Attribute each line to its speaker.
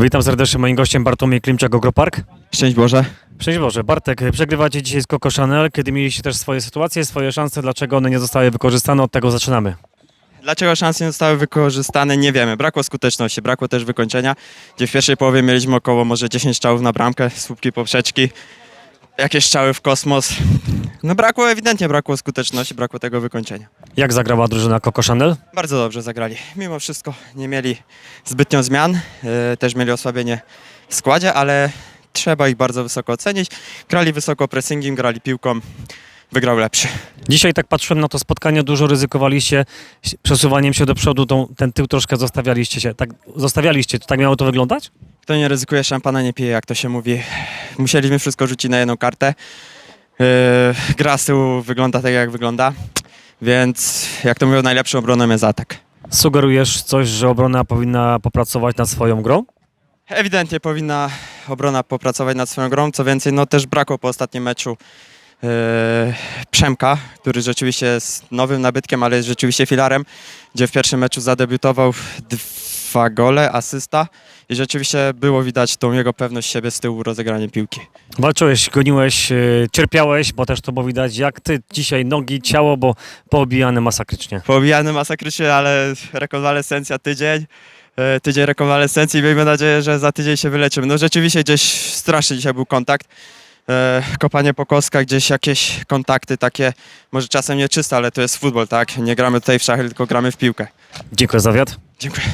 Speaker 1: Witam serdecznie moim gościem Bartłomiej Klimczak, Agropark.
Speaker 2: Szczęść Boże.
Speaker 1: Szczęść Boże. Bartek, przegrywacie dzisiaj z Coco Chanel, kiedy mieliście też swoje sytuacje, swoje szanse, dlaczego one nie zostały wykorzystane, od tego zaczynamy.
Speaker 2: Dlaczego szanse nie zostały wykorzystane, nie wiemy. Brakło skuteczności, brakło też wykończenia, gdzie w pierwszej połowie mieliśmy około może 10 strzałów na bramkę, słupki poprzeczki, jakieś strzały w kosmos. No brakło, ewidentnie brakło skuteczności, brakło tego wykończenia.
Speaker 1: Jak zagrała drużyna Coco Chanel?
Speaker 2: Bardzo dobrze zagrali. Mimo wszystko nie mieli zbytnio zmian, yy, też mieli osłabienie w składzie, ale trzeba ich bardzo wysoko ocenić. Grali wysoko pressingiem, grali piłką, wygrał lepszy.
Speaker 1: Dzisiaj tak patrzyłem na to spotkanie, dużo ryzykowaliście przesuwaniem się do przodu, tą, ten tył troszkę zostawialiście się. Tak, zostawialiście, tak miało to wyglądać?
Speaker 2: Kto nie ryzykuje, szampana nie pije, jak to się mówi. Musieliśmy wszystko rzucić na jedną kartę. Yy, gra z tyłu wygląda tak, jak wygląda, więc jak to mówią, najlepszą obroną jest atak.
Speaker 1: Sugerujesz coś, że obrona powinna popracować nad swoją grą?
Speaker 2: Ewidentnie powinna obrona popracować nad swoją grą, co więcej, no też brakło po ostatnim meczu yy, Przemka, który rzeczywiście jest nowym nabytkiem, ale jest rzeczywiście filarem, gdzie w pierwszym meczu zadebiutował dwa gole, asysta i rzeczywiście było widać tą jego pewność siebie z tyłu rozegraniem piłki.
Speaker 1: Walczyłeś, goniłeś, yy, cierpiałeś, bo też to było widać, jak ty dzisiaj nogi, ciało, bo poobijane masakrycznie.
Speaker 2: Poobijany masakrycznie, ale rekonwalescencja tydzień. E, Tydzień rekonwalescencji i miejmy nadzieję, że za tydzień się wyleczymy. No rzeczywiście gdzieś straszny dzisiaj był kontakt. E, Kopanie po kostkach, gdzieś jakieś kontakty takie, może czasem nieczyste, ale to jest futbol, tak? Nie gramy tutaj w szachy, tylko gramy w piłkę.
Speaker 1: Dziękuję za wywiad.
Speaker 2: Dziękuję.